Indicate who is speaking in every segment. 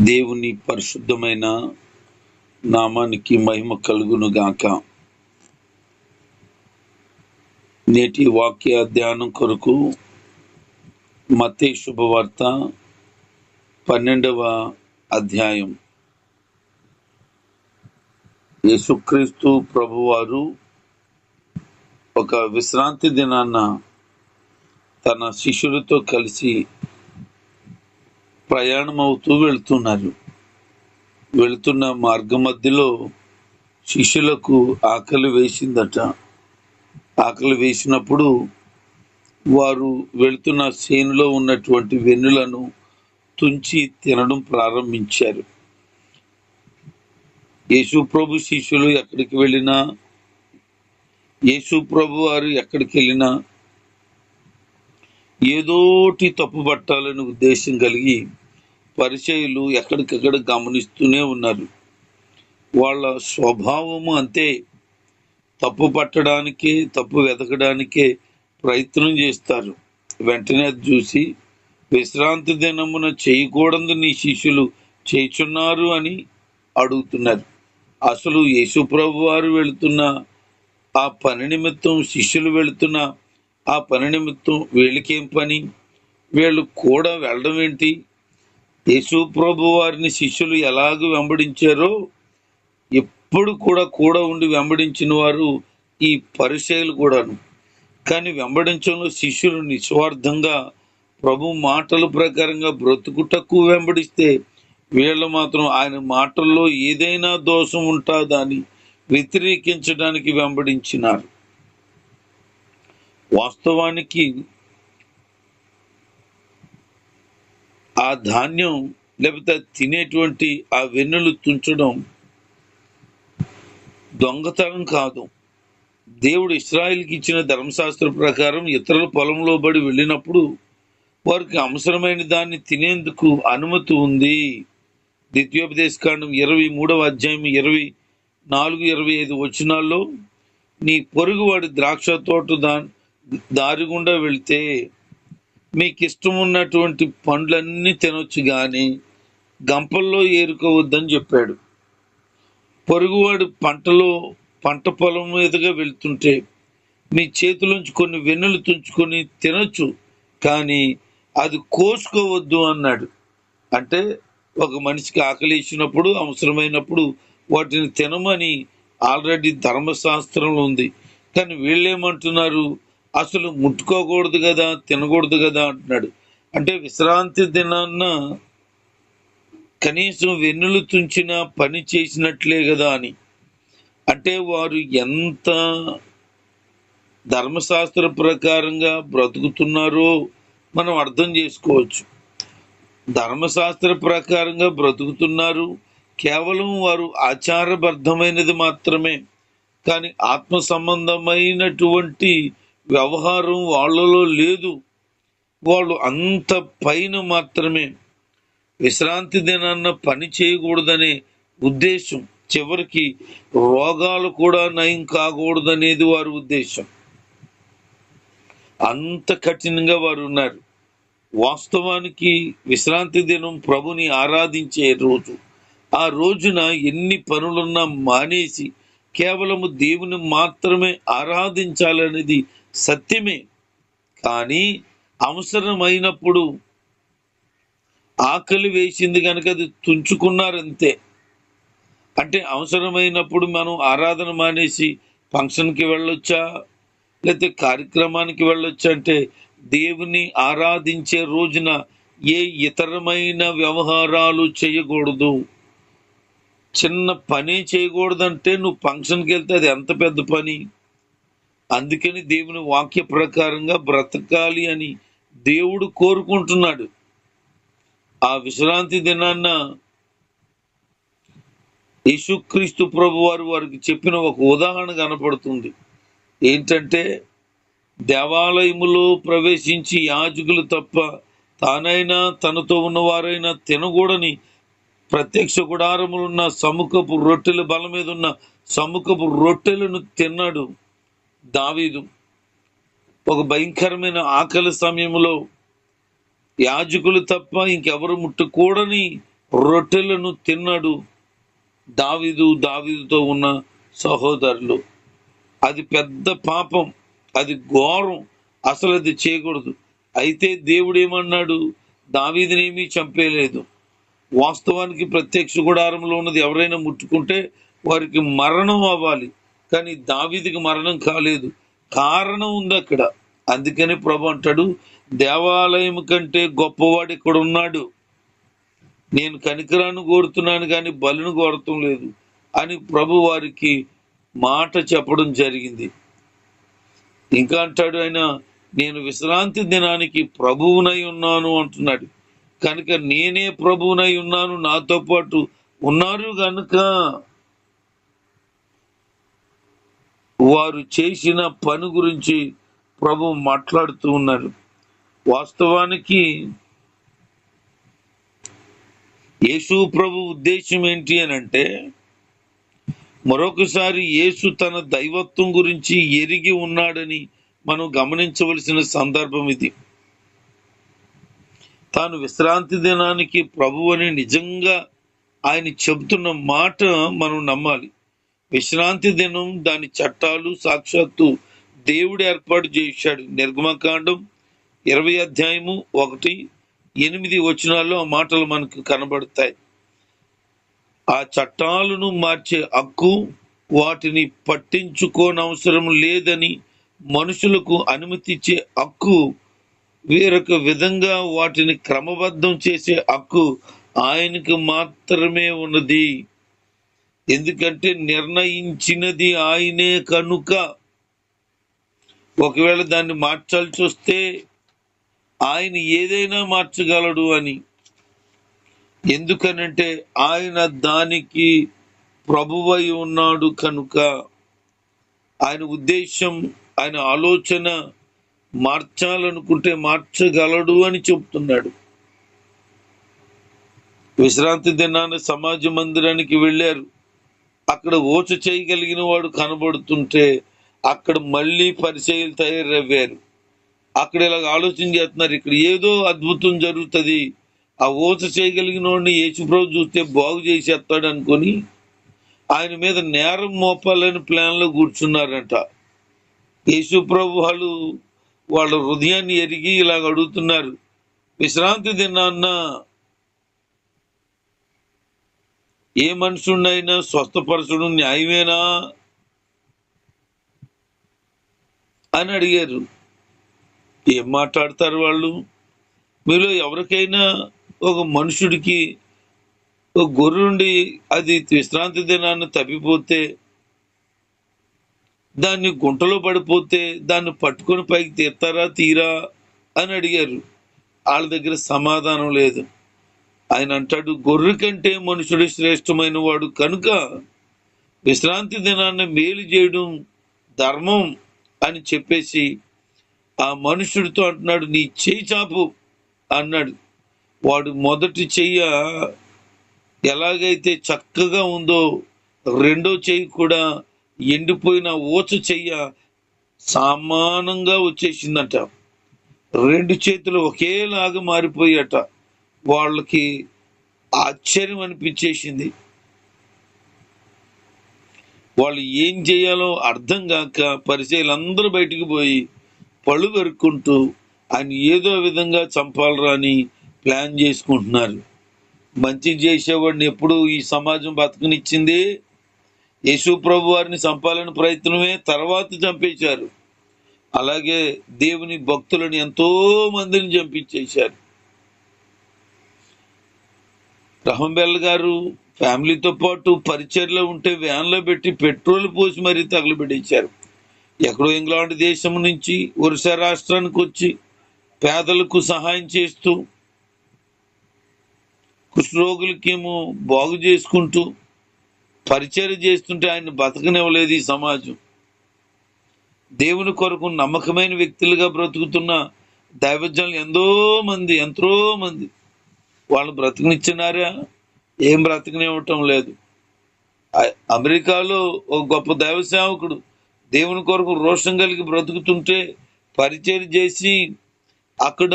Speaker 1: దేవుని పరిశుద్ధమైన నామానికి మహిమ కలుగును గాక నేటి వాక్య ధ్యానం కొరకు మతే శుభవార్త పన్నెండవ అధ్యాయం. యేసుక్రీస్తు ప్రభువారు ఒక విశ్రాంతి దినాన్న తన శిష్యులతో కలిసి ప్రయాణం అవుతూ వెళ్తున్నారు. వెళ్తున్న మార్గ మధ్యలో శిష్యులకు ఆకలి వేసిందట. ఆకలి వేసినప్పుడు వారు వెళ్తున్న సేనులో ఉన్నటువంటి వెన్నులను తుంచి తినడం ప్రారంభించారు. యేసు ప్రభు శిష్యులు ఎక్కడికి వెళ్ళినా యేసు ప్రభు వారు ఎక్కడికి వెళ్ళినా ఏదోటి తప్పు పట్టాలని ఉద్దేశం కలిగి పరిచయులు ఎక్కడికక్కడ గమనిస్తూనే ఉన్నారు. వాళ్ళ స్వభావము అంతే. తప్పు పట్టడానికే తప్పు వెతకడానికే ప్రయత్నం చేస్తారు. వెంటనే అది చూసి విశ్రాంతి దినమున చేయకూడదు నీ శిష్యులు చేయుచున్నారు అని అడుగుతున్నారు. అసలు యేసుప్రభు వారు వెళుతున్న ఆ పని నిమిత్తం శిష్యులు వెళుతున్న ఆ పని నిమిత్తం వీళ్ళకేం పని? వీళ్ళు కూడా వెళ్ళడం ఏంటి? యేసు ప్రభు వారిని శిష్యులు ఎలాగ వెంబడించారో ఎప్పుడు కూడా కూడా ఉండి వెంబడించిన వారు ఈ పరిచయలు కూడాను. కానీ వెంబడించడంలో శిష్యులు నిస్వార్థంగా ప్రభు మాటల ప్రకారంగా బ్రతుకుటకు వెంబడిస్తే వీళ్ళు మాత్రం ఆయన మాటల్లో ఏదైనా దోషం ఉంటుందా అని వ్యతిరేకించడానికి వెంబడించినారు. వాస్తవానికి ఆ ధాన్యం లేకపోతే తినేటువంటి ఆ వెన్నులు తుంచడం దొంగతనం కాదు. దేవుడు ఇస్రాయిల్కి ఇచ్చిన ధర్మశాస్త్ర ప్రకారం ఇతరుల పొలంలో బడి వెళ్ళినప్పుడు వారికి అవసరమైన దాన్ని తినేందుకు అనుమతి ఉంది. ద్వితీయోపదేశకాండం ఇరవై మూడవ అధ్యాయం ఇరవై నాలుగు ఇరవై ఐదు వచనాల్లో నీ పొరుగువాడి ద్రాక్ష తోట దాని దారి గుండా వెళితే మీకు ఇష్టం ఉన్నటువంటి పండ్లన్నీ తినొచ్చు కానీ గంపల్లో ఏరుకోవద్దని చెప్పాడు. పొరుగువాడు పంటలో పంట పొలం మీదుగా వెళ్తుంటే మీ చేతిలోంచి కొన్ని వెన్నులు తుంచుకొని తినొచ్చు కానీ అది కోసుకోవద్దు అన్నాడు. అంటే ఒక మనిషికి ఆకలి అవసరమైనప్పుడు వాటిని తినమని ఆల్రెడీ ధర్మశాస్త్రంలో ఉంది. కానీ వీళ్ళేమంటున్నారు? అసలు ముట్టుకోకూడదు కదా తినకూడదు కదా అంటున్నాడు. అంటే విశ్రాంతి దినాన్న కనీసం వెన్నులు తుంచిన పని చేసినట్లే కదా అని. అంటే వారు ఎంత ధర్మశాస్త్ర ప్రకారంగా బ్రతుకుతున్నారో మనం అర్థం చేసుకోవచ్చు. ధర్మశాస్త్ర ప్రకారంగా బ్రతుకుతున్నారు కేవలం వారు ఆచారబద్ధమైనది మాత్రమే కానీ ఆత్మ సంబంధమైనటువంటి వ్యవహారం వాళ్ళలో లేదు. వాళ్ళు అంత పైన మాత్రమే విశ్రాంతి దినాన్న పని చేయకూడదనే ఉద్దేశం. చివరికి రోగాలు కూడా నయం కాకూడదనేది వారి ఉద్దేశం. అంత కఠినంగా వారు ఉన్నారు. వాస్తవానికి విశ్రాంతి దినం ప్రభుని ఆరాధించే రోజు. ఆ రోజున ఎన్ని పనులున్నా మానేసి కేవలము దేవుని మాత్రమే ఆరాధించాలనేది సత్యమే. కానీ అవసరమైనప్పుడు ఆకలి వేసింది కనుక అది తుంచుకున్నారంతే. అంటే అవసరమైనప్పుడు మనం ఆరాధన మానేసి ఫంక్షన్కి వెళ్ళొచ్చా? లేకపోతే కార్యక్రమానికి వెళ్ళొచ్చా? అంటే దేవుని ఆరాధించే రోజున ఏ ఇతరమైన వ్యవహారాలు చేయకూడదు. చిన్న పని చేయకూడదంటే నువ్వు ఫంక్షన్కి వెళ్తే అది ఎంత పెద్ద పని? అందుకని దేవుని వాక్య ప్రకారంగా బ్రతకాలి అని దేవుడు కోరుకుంటున్నాడు. ఆ విశ్రాంతి దినాన్న యేసుక్రీస్తు ప్రభు వారు వారికి చెప్పిన ఒక ఉదాహరణ కనపడుతుంది. ఏంటంటే దేవాలయములో ప్రవేశించి యాజకులు తప్ప తానైనా తనతో ఉన్నవారైనా తినకూడని ప్రత్యక్ష గుడారములున్న సముఖపు రొట్టెల బల మీద ఉన్న సముఖపు రొట్టెలను తిన్నాడు. దావీదు ఒక భయంకరమైన ఆకలి సమయంలో యాజకులు తప్ప ఇంకెవరు ముట్టకూడని రొట్టెలను తిన్నాడు దావీదు దావీదుతో ఉన్న సహోదరులు. అది పెద్ద పాపం అది ఘోరం అసలు అది చేయకూడదు. అయితే దేవుడు ఏమన్నాడు? దావీదినేమీ చంపేయలేదు. వాస్తవానికి ప్రత్యక్ష గుడారంలో ఉన్నది ఎవరైనా ముట్టుకుంటే వారికి మరణం అవ్వాలి. కానీ దావిదికి మరణం కాలేదు. కారణం ఉంది అక్కడ. అందుకని ప్రభు అంటాడు దేవాలయం కంటే గొప్పవాడు ఇక్కడ ఉన్నాడు నేను కనికరాన్ని కోరుతున్నాను కానీ బలిని కోరటం లేదు అని ప్రభు వారికి మాట చెప్పడం జరిగింది. ఇంకా అంటాడు ఆయన నేను విశ్రాంతి దినానికి ప్రభువునై ఉన్నాను అంటున్నాడు. కనుక నేనే ప్రభువునై ఉన్నాను నాతో పాటు ఉన్నారు కనుక వారు చేసిన పని గురించి ప్రభు మాట్లాడుతూ ఉన్నారు. వాస్తవానికి యేసు ప్రభు ఉద్దేశం ఏంటి అని అంటే మరొకసారి యేసు తన దైవత్వం గురించి ఎరిగి ఉన్నాడని మనం గమనించవలసిన సందర్భం ఇది. తాను విశ్రాంతి దినానికి ప్రభు అని నిజంగా ఆయన చెబుతున్న మాట మనం నమ్మాలి. విశ్రాంతి దినం దాని చట్టాలు సాక్షాత్తు దేవుడు ఏర్పాటు చేశాడు. నిర్గమకాండం ఇరవై అధ్యాయము ఒకటి ఎనిమిది వచనాల్లో ఆ మాటలు మనకు కనబడతాయి. ఆ చట్టాలను మార్చే హక్కు వాటిని పట్టించుకోనవసరం లేదని మనుషులకు అనుమతిచ్చే హక్కు వేరొక విధంగా వాటిని క్రమబద్ధం చేసే హక్కు ఆయనకు మాత్రమే ఉన్నది. ఎందుకంటే నిర్ణయించినది ఆయనే కనుక. ఒకవేళ దాన్ని మార్చాల్సి వస్తే ఆయన ఏదైనా మార్చగలడు అని. ఎందుకనంటే ఆయన దానికి ప్రభువై ఉన్నాడు కనుక. ఆయన ఉద్దేశం ఆయన ఆలోచన మార్చాలనుకుంటే మార్చగలడు అని చెప్తున్నాడు. విశ్రాంతి దినాన సమాజ మందిరానికి వెళ్ళారు. అక్కడ ఓచు చేయగలిగిన వాడు కనబడుతుంటే అక్కడ మళ్ళీ పరిచయాలు తయారవ్వారు. అక్కడ ఇలాగ ఆలోచన చేస్తున్నారు. ఇక్కడ ఏదో అద్భుతం జరుగుతుంది. ఆ ఓచ చేయగలిగిన వాడిని యేసుప్రభు చూస్తే బాగు చేసేస్తాడు అనుకొని ఆయన మీద నేరం మోపాలని ప్లాన్లో కూర్చున్నారంట. యేసుప్రభు వాళ్ళు వాళ్ళ హృదయాన్ని ఎరిగి ఇలాగ అడుగుతున్నారు. విశ్రాంతి దినాన్న ఏ మనుషుడినైనా స్వస్థపరచడం న్యాయమేనా? అని అడిగారు. ఏం మాట్లాడతారు వాళ్ళు? మీలో ఎవరికైనా ఒక మనుషుడికి ఒక గొర్రుండి అది విశ్రాంతి దినాన్ని తప్పిపోతే దాన్ని గుంటలో పడిపోతే దాన్ని పట్టుకొని పైకి తీస్తారా తీరా? అని అడిగారు. వాళ్ళ దగ్గర సమాధానం లేదు. ఆయన అంటాడు గొర్రె కంటే మనుషుడు శ్రేష్టమైన వాడు కనుక విశ్రాంతి దినాన్ని మేలు చేయడం ధర్మం అని చెప్పేసి ఆ మనుషుడితో అంటున్నాడు నీ చేయి చాపు అన్నాడు. వాడు మొదటి చెయ్య ఎలాగైతే చక్కగా ఉందో రెండో చెయ్యి కూడా ఎండిపోయిన ఊచ చెయ్య సమానంగా వచ్చేసిందట. రెండు చేతులు ఒకేలాగా మారిపోయాట వాళ్ళకి ఆశ్చర్యం అనిపించేసింది. వాళ్ళు ఏం చేయాలో అర్థం కాక పరిచయాలు బయటికి పోయి పళ్ళు పెరుక్కుంటూ ఆయన ఏదో విధంగా చంపాలరా అని ప్లాన్ చేసుకుంటున్నారు. మంచి చేసేవాడిని ఎప్పుడు ఈ సమాజం బతకనిచ్చింది. యేసు ప్రభు వారిని చంపాలని ప్రయత్నమే తర్వాత చంపేశారు. అలాగే దేవుని భక్తులను ఎంతో మందిని చంపించేశారు. రహంబెల్ గారు ఫ్యామిలీతో పాటు పరిచర్లో ఉంటే వ్యాన్లో పెట్టి పెట్రోల్ పోసి మరీ తగలబెట్టించారు. ఎక్కడో ఇంగ్లాండ్ దేశం నుంచి ఒరిస్సా రాష్ట్రానికి వచ్చి పేదలకు సహాయం చేస్తూ కుష్ఠరోగులకేమో బాగు చేసుకుంటూ పరిచయం చేస్తుంటే ఆయన బతకనివ్వలేదు ఈ సమాజం. దేవుని కొరకు నమ్మకమైన వ్యక్తులుగా బ్రతుకుతున్న దైవజనులు ఎంతో మంది ఎంతో మంది. వాళ్ళు బ్రతకనిచ్చినారా? ఏం బ్రతకనివ్వటం లేదు. అమెరికాలో ఒక గొప్ప దైవ సేవకుడు దేవుని కొరకు రోషం కలిగి బ్రతుకుతుంటే పరిచయం చేసి అక్కడ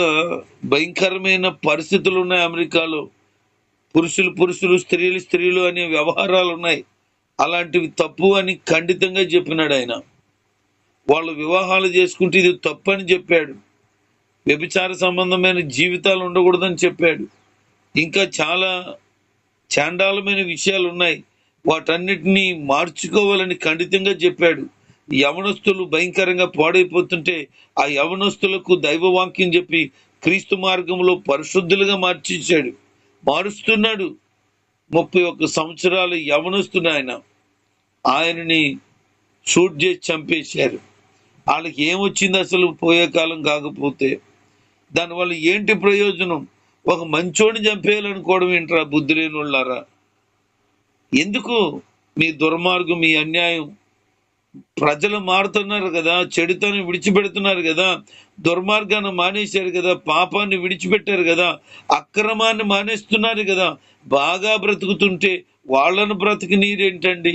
Speaker 1: భయంకరమైన పరిస్థితులు ఉన్నాయి అమెరికాలో. పురుషులు పురుషులు స్త్రీలు స్త్రీలు అనే వ్యవహారాలు ఉన్నాయి అలాంటివి తప్పు అని ఖండితంగా చెప్పినాడు ఆయన. వాళ్ళు వివాహాలు చేసుకుంటే ఇది తప్పు అని చెప్పాడు. వ్యభిచార సంబంధమైన జీవితాలు ఉండకూడదని చెప్పాడు. ఇంకా చాలా చాండాలమైన విషయాలు ఉన్నాయి వాటన్నిటినీ మార్చుకోవాలని ఖండితంగా చెప్పాడు. యవనస్తులు భయంకరంగా పాడైపోతుంటే ఆ యవనస్తులకు దైవవాక్యం చెప్పి క్రీస్తు మార్గంలో పరిశుద్ధులుగా మార్చిచ్చాడు. మారుస్తున్నాడు. ముప్పై ఒక్క సంవత్సరాలు యవనస్తుడు ఆయన ఆయనని షూట్ చేసి చంపేశారు. వాళ్ళకి ఏమొచ్చింది అసలు పోయే కాలం కాకపోతే దానివల్ల ఏంటి ప్రయోజనం? ఒక మంచోడిని చంపేయాలనుకోవడం ఏంట్రా బుద్ధి లేని వాళ్ళారా ఎందుకు మీ దుర్మార్గం మీ అన్యాయం? ప్రజలు మారుతున్నారు కదా చెడుతను విడిచిపెడుతున్నారు కదా దుర్మార్గాన్ని మానేశారు కదా పాపాన్ని విడిచిపెట్టారు కదా అక్రమాన్ని మానేస్తున్నారు కదా బాగా బ్రతుకుతుంటే వాళ్ళను బ్రతికి నీరేంటండి?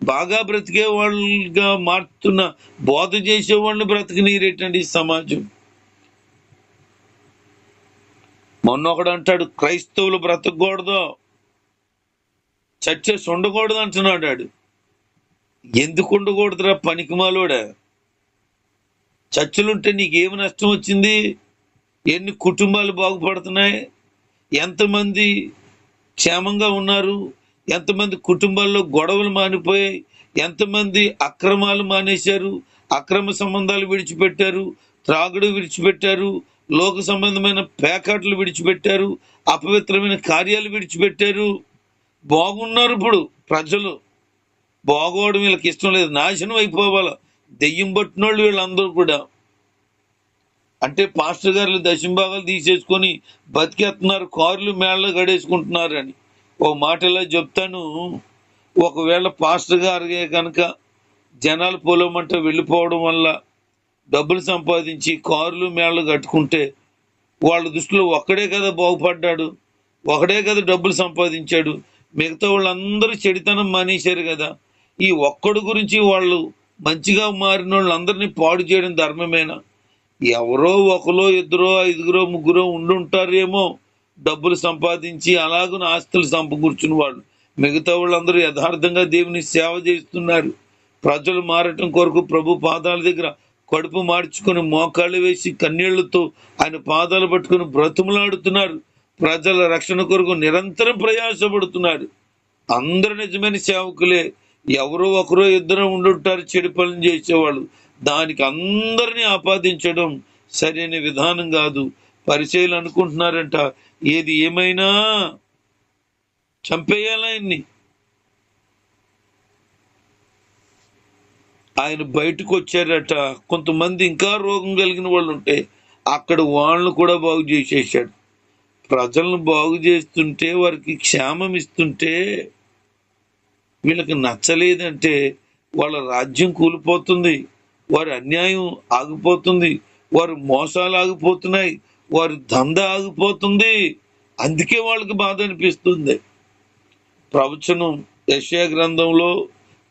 Speaker 1: బాగా బ్రతికే వాళ్ళుగా మారుతున్న బోధ చేసే వాళ్ళని బ్రతికి నీరేంటండి సమాజం? మొన్న ఒకడు అంటాడు క్రైస్తవులు బ్రతకూడదు. చర్చెస్ ఉండకూడదు అంటున్నాడు ఆడు ఎందుకు ఉండకూడదురా పనికిమాలోడా? చర్చలుంటే నీకేమి నష్టం వచ్చింది? ఎన్ని కుటుంబాలు బాగుపడుతున్నాయి? ఎంతమంది క్షేమంగా ఉన్నారు? ఎంతమంది కుటుంబాల్లో గొడవలు మానిపోయాయి? ఎంతమంది అక్రమాలు మానేశారు? అక్రమ సంబంధాలు విడిచిపెట్టారు? త్రాగుడు విడిచిపెట్టారు? లోక సంబంధమైన పేకాట్లు విడిచిపెట్టారు అపవిత్రమైన కార్యాలు విడిచిపెట్టారు. బాగున్నారు ఇప్పుడు ప్రజలు. బాగోవడం వీళ్ళకి ఇష్టం లేదు. నాశనం అయిపోవాలి? దెయ్యం పట్టినోళ్ళు వీళ్ళందరూ కూడా. అంటే పాస్టర్ గారు దశంభాగాలు తీసేసుకొని బతికేస్తున్నారు. కార్లు మేళ్ళు గడేసుకుంటున్నారు అని ఓ మాట ఇలా చెప్తాను. ఒకవేళ పాస్టర్ గారికి కనుక జనాలు పొలమంటే వెళ్ళిపోవడం వల్ల డబ్బులు సంపాదించి కార్లు మేళ్ళు కట్టుకుంటే వాళ్ళ దృష్టిలో ఒక్కడే కదా బాగుపడ్డాడు. ఒకడే కదా డబ్బులు సంపాదించాడు. మిగతా వాళ్ళందరూ చెడితనం మానేశారు కదా. ఈ ఒక్కడు గురించి వాళ్ళు మంచిగా మారిన వాళ్ళందరినీ పాడు చేయడం ధర్మమేనా? ఎవరో ఒకరో ఇద్దరో ఐదుగురో ముగ్గురో ఉండుంటారేమో డబ్బులు సంపాదించి అలాగున ఆస్తులు సంపకూర్చుని వాళ్ళు. మిగతా వాళ్ళందరూ యథార్థంగా దేవుని సేవ చేస్తున్నారు. ప్రజలు మారటం కొరకు ప్రభు పాదాల దగ్గర కడుపు మార్చుకొని మోకాళ్ళు వేసి కన్నీళ్ళతో ఆయన పాదాలు పట్టుకొని బ్రతుములాడుతున్నారు. ప్రజల రక్షణ కొరకు నిరంతరం ప్రయాసపడుతున్నారు. అందరు నిజమైన సేవకులే. ఎవరో ఒకరో ఇద్దరు ఉండుంటారు చెడు పనులు చేసేవాళ్ళు. దానికి అందరినీ ఆపాదించడం సరైన విధానం కాదు. పరిచయలు అనుకుంటున్నారంట. ఏది ఏమైనా చంపేయాలా ఆయన్ని? ఆయన బయటకు వచ్చారట. కొంతమంది ఇంకా రోగం కలిగిన వాళ్ళు ఉంటే అక్కడ వాళ్ళను కూడా బాగు చేసేసాడు ప్రజలను బాగు చేస్తుంటే వారికి క్షేమం ఇస్తుంటే వీళ్ళకి నచ్చలేదంటే వాళ్ళ రాజ్యం కూలిపోతుంది. వారి అన్యాయం ఆగిపోతుంది. వారి మోసాలు ఆగిపోతున్నాయి. వారి దంద ఆగిపోతుంది. అందుకే వాళ్ళకి బాధ అనిపిస్తుంది. ప్రవచనం యశయ గ్రంథంలో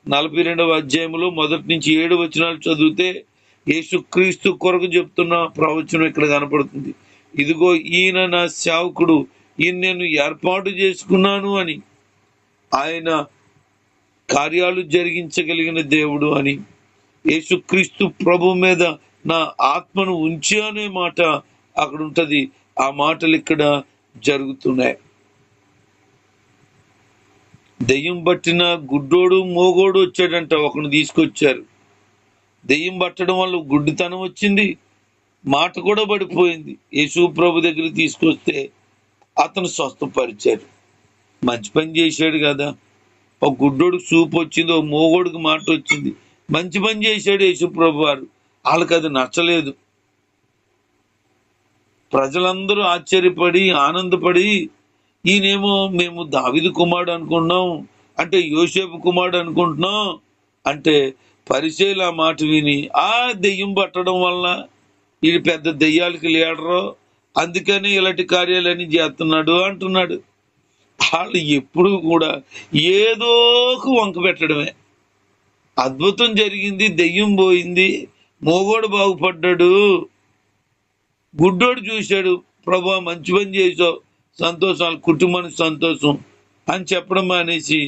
Speaker 1: నలభై రెండవ అధ్యాయంలో మొదటి నుంచి ఏడు వచనాలు చదివితే యేసుక్రీస్తు కొరకు చెప్తున్న ప్రవచనం ఇక్కడ కనపడుతుంది. ఇదిగో ఈయన నా సేవకుడు ఈయన నేను ఏర్పాటు చేసుకున్నాను అని. ఆయన కార్యాలు జరిగించగలిగిన దేవుడు అని. యేసుక్రీస్తు ప్రభు మీద నా ఆత్మను ఉంచి అనే మాట అక్కడ ఉంటుంది. ఆ మాటలు ఇక్కడ జరుగుతున్నాయి. దెయ్యం పట్టిన గుడ్డోడు మోగోడు వచ్చాడంట ఒకరిని తీసుకొచ్చారు. దెయ్యం పట్టడం వల్ల గుడ్డితనం వచ్చింది మాట కూడా పడిపోయింది. యేసు ప్రభు దగ్గర తీసుకొస్తే అతను స్వస్థపరిచారు మంచి పని చేశాడు కదా. ఒక గుడ్డోడికి చూపు వచ్చింది ఒక మోగోడికి మాట వచ్చింది. మంచి పని చేశాడు యేసు ప్రభు వారు. వాళ్ళకి అది నచ్చలేదు. ప్రజలందరూ ఆశ్చర్యపడి ఆనందపడి ఈయనేమో మేము దావిదు కుమారుడు అనుకుంటున్నాం అంటే యోసేపు కుమారుడు అనుకుంటున్నాం అంటే పరిచయలు ఆ మాట విని ఆ దెయ్యం పట్టడం వలన ఇది పెద్ద దెయ్యాలకి లేడరో అందుకని ఇలాంటి కార్యాలన్నీ చేస్తున్నాడు అంటున్నాడు. వాళ్ళు ఎప్పుడు కూడా ఏదో ఒక వంక పెట్టడమే. అద్భుతం జరిగింది దెయ్యం పోయింది మోగోడు బాగుపడ్డాడు గుడ్డోడు చూశాడు ప్రభా మంచి పని చేసావు సంతోషం వాళ్ళ కుటుంబానికి సంతోషం అని చెప్పడం మానేసి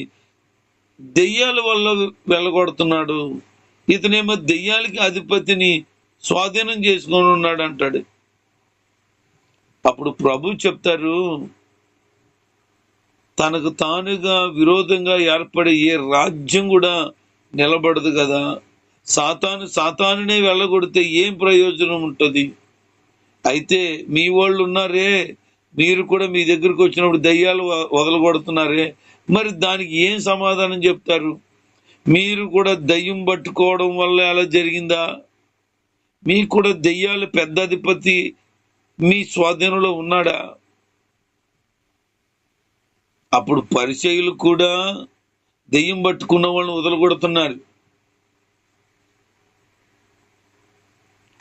Speaker 1: దెయ్యాల వల్ల వెళ్ళగొడుతున్నాడు. ఇతనేమో దెయ్యాలకి అధిపతిని స్వాధీనం చేసుకొని ఉన్నాడు అంటాడు. అప్పుడు ప్రభు చెప్తారు తనకు తానుగా విరోధంగా ఏర్పడే ఏ రాజ్యం కూడా నిలబడదు కదా. సాతాను సాతానునే వెళ్ళగొడితే ఏం ప్రయోజనం ఉంటుంది? అయితే మీ వాళ్ళు ఉన్నారే మీరు కూడా మీ దగ్గరికి వచ్చినప్పుడు దయ్యాలు వదలగొడుతున్నారే. మరి దానికి ఏం సమాధానం చెప్తారు? మీరు కూడా దయ్యం పట్టుకోవడం వల్ల అలా జరిగిందా? మీకు కూడా దయ్యాలు పెద్ద అధిపతి మీ స్వాధీనంలో ఉన్నాడా? అప్పుడు పరిచయులు కూడా దెయ్యం పట్టుకున్న వాళ్ళని వదలగొడుతున్నారు.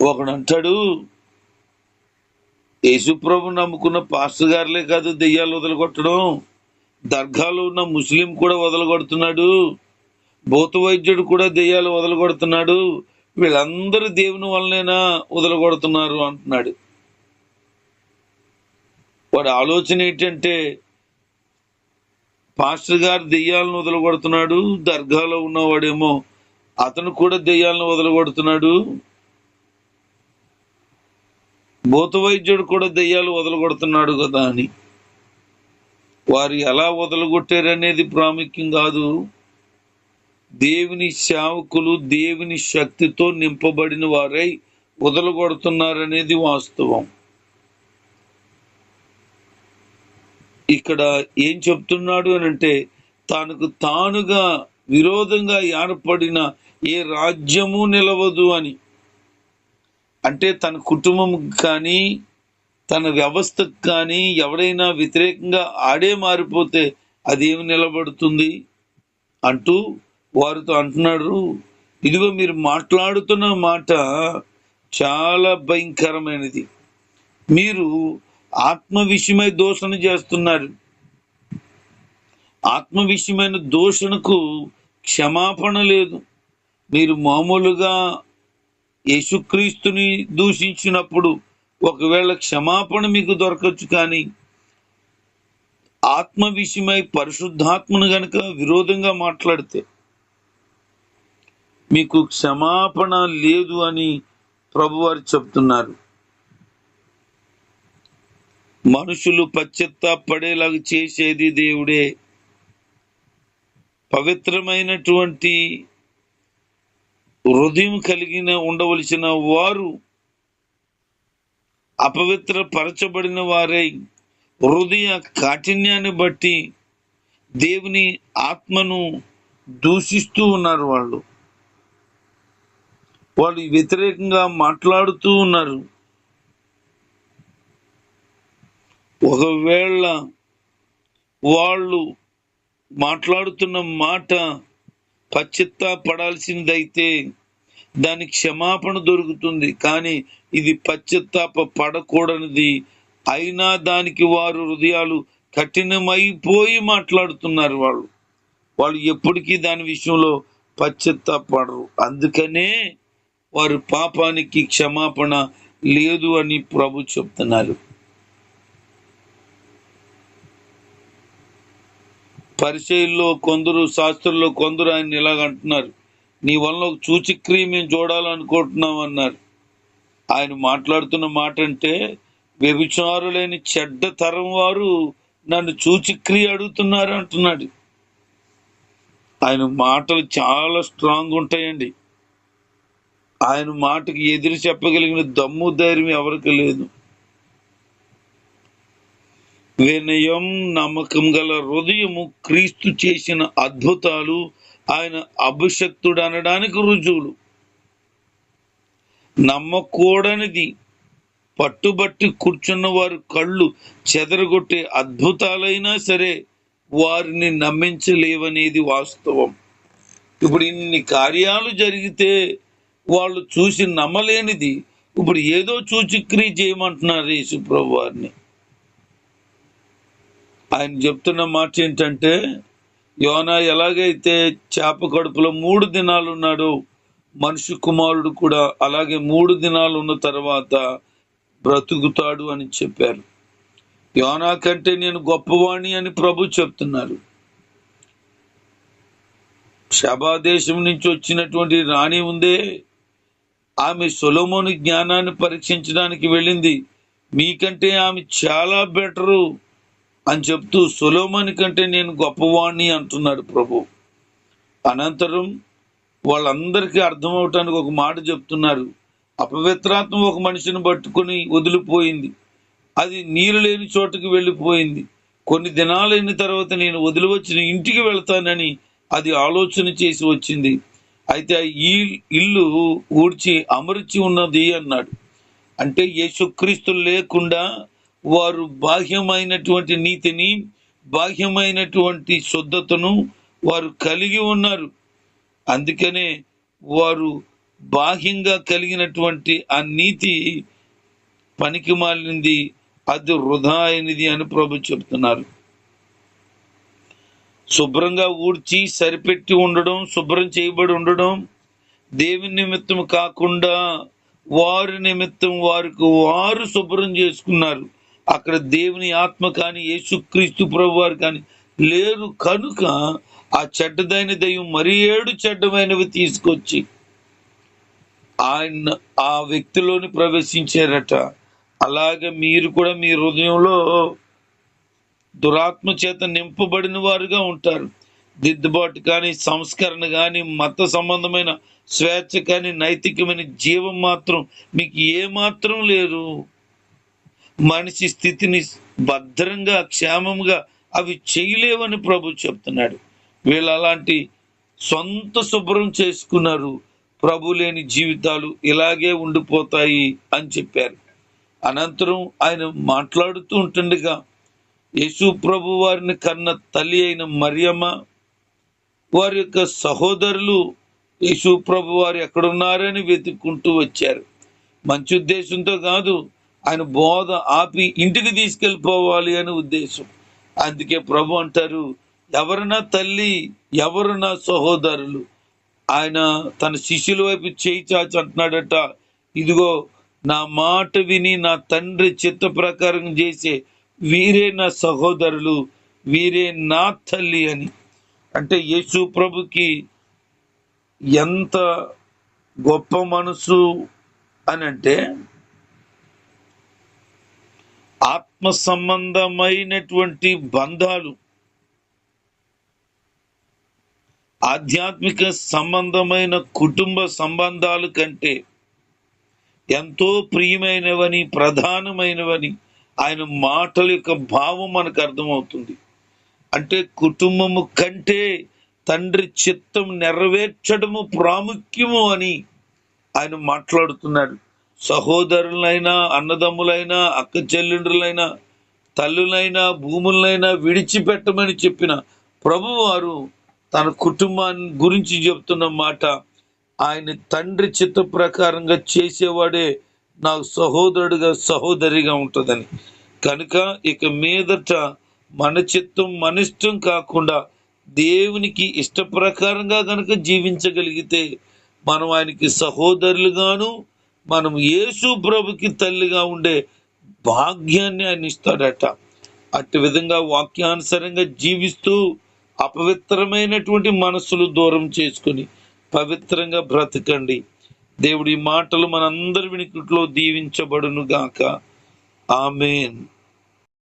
Speaker 1: ఒకడు అంటాడు యేసుప్రభు నమ్ముకున్న పాస్టర్ గారులే కాదు దెయ్యాలు వదలగొట్టడం. దర్గాలో ఉన్న ముస్లిం కూడా వదలగొడుతున్నాడు. భూత వైద్యుడు కూడా దెయ్యాలు వదలగొడుతున్నాడు. వీళ్ళందరూ దేవుని వల్లనేనా వదలగొడుతున్నారు అంటున్నాడు. వాడి ఆలోచన ఏంటంటే పాస్టర్ గారు దెయ్యాలను వదలగొడుతున్నాడు. దర్గాలో ఉన్నవాడేమో అతను కూడా దెయ్యాలను వదలగొడుతున్నాడు. భూత వైద్యుడు కూడా దెయ్యాలు వదలగొడుతున్నాడు కదా అని. వారు ఎలా వదలగొట్టారనేది ప్రాముఖ్యం కాదు. దేవుని సేవకులు దేవుని శక్తితో నింపబడిన వారై వదలగొడుతున్నారనేది వాస్తవం. ఇక్కడ ఏం చెప్తున్నాడు అని అంటే తనకు తానుగా విరోధంగా ఏర్పడిన ఏ రాజ్యము నిలవదు అని. అంటే తన కుటుంబం కానీ తన వ్యవస్థకు కానీ ఎవడైనా వ్యతిరేకంగా ఆడే మారిపోతే అదేమి నిలబడుతుంది అంటూ వారితో అంటున్నాడు. ఇదిగో మీరు మాట్లాడుతున్న మాట చాలా భయంకరమైనది. మీరు ఆత్మ విషయమై చేస్తున్నారు. ఆత్మ విషయమైన క్షమాపణ లేదు. మీరు మామూలుగా యేసుక్రీస్తుని దూషించినప్పుడు ఒకవేళ క్షమాపణ మీకు దొరకచ్చు కానీ ఆత్మ విషయమై పరిశుద్ధాత్మను గనక విరోధంగా మాట్లాడితే మీకు క్షమాపణ లేదు అని ప్రభువారు చెప్తున్నారు. మనుషులు పచ్చెత్త పడేలాగా చేసేది దేవుడే. పవిత్రమైనటువంటి హృదయం కలిగిన ఉండవలసిన వారు అపవిత్ర పరచబడిన వారై. హృదయ కాఠిన్యాన్ని బట్టి దేవుని ఆత్మను దూషిస్తూ ఉన్నారు వాళ్ళు. వాళ్ళు వ్యతిరేకంగా మాట్లాడుతూ ఉన్నారు. ఒకవేళ వాళ్ళు మాట్లాడుతున్న మాట పశ్చిత్తాపడాల్సిందైతే దాని దానికి క్షమాపణ దొరుకుతుంది. కానీ ఇది పశ్చిత్తాప పడకూడనిది అయినా దానికి వారు హృదయాలు కఠినమైపోయి మాట్లాడుతున్నారు వాళ్ళు. వాళ్ళు ఎప్పటికీ దాని విషయంలో పశ్చాత్తాపడరు అందుకనే వారి పాపానికి క్షమాపణ లేదు అని ప్రభు చెప్తున్నారు. పరిచయంలో కొందరు శాస్త్రుల్లో కొందరు ఆయన ఇలాగ అంటున్నారు. నీ వల్ల ఒక చూచిక్రియ మేము చూడాలనుకుంటున్నాం అన్నారు ఆయన మాట్లాడుతున్న మాట అంటే వ్యభిచారులైన చెడ్డ తరం వారు నన్ను చూచిక్రియ అడుగుతున్నారు అంటున్నాడు. ఆయన మాటలు చాలా స్ట్రాంగ్ ఉంటాయండి. ఆయన మాటకి ఎదురు చెప్పగలిగిన దమ్ము ధైర్యం ఎవరికి లేదు. వినయం నమ్మకం గల హృదయము క్రీస్తు చేసిన అద్భుతాలు ఆయన అభిషక్తుడు అనడానికి రుజువులు. నమ్మకూడనిది పట్టుబట్టి కూర్చున్న వారు కళ్ళు చెదరగొట్టే అద్భుతాలైనా సరే వారిని నమ్మించలేవనేది వాస్తవం. ఇప్పుడు ఇన్ని కార్యాలు జరిగితే వాళ్ళు చూసి నమ్మలేనిది ఇప్పుడు ఏదో చూచిక్రియ చేయమంటున్నారు యేసుప్రభు వారిని ఆయన చెప్తున్న మాట ఏంటంటే యోనా ఎలాగైతే చేప కడుపులో మూడు దినాలు ఉన్నాడో మనిషి కుమారుడు కూడా అలాగే మూడు దినాలు ఉన్న తర్వాత బ్రతుకుతాడు అని చెప్పారు. యోనా కంటే నేను గొప్పవాణి అని ప్రభు చెప్తున్నారు. శబాదేశం నుంచి వచ్చినటువంటి రాణి ఉందే ఆమె సొలోమోని జ్ఞానాన్ని పరీక్షించడానికి వెళ్ళింది. మీకంటే ఆమె చాలా బెటరు. అని చెప్తూ సులోమని కంటే నేను గొప్పవాణ్ణి అంటున్నాడు ప్రభు. అనంతరం వాళ్ళందరికీ అర్థమవటానికి ఒక మాట చెప్తున్నారు. అపవిత్రాత్మ ఒక మనిషిని పట్టుకొని వదిలిపోయింది. అది నీరు లేని చోటుకి వెళ్ళిపోయింది. కొన్ని దినాలైన తర్వాత నేను వదిలి వచ్చిన ఇంటికి వెళ్తానని అది ఆలోచన చేసి వచ్చింది. అయితే ఆ ఈ ఇల్లు ఊడ్చి అమర్చి ఉన్నది అన్నాడు. అంటే యేసుక్రీస్తు లేకుండా వారు బాహ్యమైనటువంటి నీతిని బాహ్యమైనటువంటి శుద్ధతను వారు కలిగి ఉన్నారు. అందుకనే వారు బాహ్యంగా కలిగినటువంటి ఆ నీతి పనికి మాలింది అది వృధా అయినది అని ప్రభు చెప్తున్నారు. శుభ్రంగా ఊడ్చి సరిపెట్టి ఉండడం శుభ్రం చేయబడి ఉండడం దేవుని నిమిత్తం కాకుండా వారి నిమిత్తం వారికి వారు శుభ్రం చేసుకున్నారు. అక్కడ దేవుని ఆత్మ కానీ యేసుక్రీస్తు ప్రభు వారు కానీ లేరు. కనుక ఆ చెడ్డదైన దయ్యం మరి ఏడు చెడ్డమైనవి తీసుకొచ్చి ఆయన ఆ వ్యక్తిలోని ప్రవేశించారట. అలాగే మీరు కూడా మీ హృదయంలో దురాత్మ చేత నింపబడిన వారుగా ఉంటారు. దిద్దుబాటు కానీ సంస్కరణ కానీ మత సంబంధమైన స్వేచ్ఛ కానీ నైతికమైన జీవం మాత్రం మీకు ఏ మాత్రం లేదు మనిషి స్థితిని భద్రంగా క్షేమంగా అవి చేయలేవని ప్రభు చెప్తున్నాడు. వీళ్ళు అలాంటి సొంత శుభ్రం చేసుకున్నారు. ప్రభు లేని జీవితాలు ఇలాగే ఉండిపోతాయి అని చెప్పారు. అనంతరం ఆయన మాట్లాడుతూ ఉంటుండగా యేసు ప్రభు వారిని కన్న తల్లి అయిన మరియమ్మ వారి యొక్క సహోదరులు యేసు ప్రభు వారు ఎక్కడున్నారని వెతుక్కుంటూ వచ్చారు. మంచి ఉద్దేశంతో కాదు ఆయన బోధ ఆపి ఇంటికి తీసుకెళ్ళిపోవాలి అని ఉద్దేశం. అందుకే ప్రభు అంటారు ఎవరు నా తల్లి ఎవరు నా సహోదరులు? ఆయన తన శిష్యుల వైపు చేయి చాచి అంటున్నాడట. ఇదిగో నా మాట విని నా తండ్రి చిత్త ప్రకారం చేసే వీరే నా సహోదరులు వీరే నా తల్లి అని. అంటే యేసు ప్రభుకి ఎంత గొప్ప మనసు అని అంటే ఆత్మ సంబంధమైనటువంటి బంధాలు ఆధ్యాత్మిక సంబంధమైన కుటుంబ సంబంధాలు కంటే ఎంతో ప్రియమైనవని ప్రధానమైనవని ఆయన మాటల యొక్క భావం మనకు అర్థమవుతుంది. అంటే కుటుంబము కంటే తండ్రి చిత్తం నెరవేర్చడము ప్రాముఖ్యము అని ఆయన మాట్లాడుతున్నాడు. సహోదరులైనా అన్నదమ్ములైనా అక్క చెల్లెండ్రులైనా తల్లులైనా భూములైనా విడిచిపెట్టమని చెప్పిన ప్రభువారు తన కుటుంబాన్ని గురించి చెప్తున్న మాట ఆయన తండ్రి చిత్త ప్రకారంగా చేసేవాడే నాకు సహోదరుడిగా సహోదరిగా ఉంటుందని. కనుక ఇక మీదట మన చిత్తం మన ఇష్టం కాకుండా దేవునికి ఇష్ట ప్రకారంగా కనుక జీవించగలిగితే మనం ఆయనకి సహోదరులుగాను మనం యేసు ప్రభుకి తల్లిగా ఉండే భాగ్యాన్ని ఆయన ఇస్తాడట. అట్టి విధంగా వాక్యానుసారంగా జీవిస్తూ అపవిత్రమైనటువంటి మనసులు దూరం చేసుకుని పవిత్రంగా బ్రతకండి. దేవుడి మాటలు మనందరి వినికిట్లో దీవించబడునుగాక. ఆమెన్.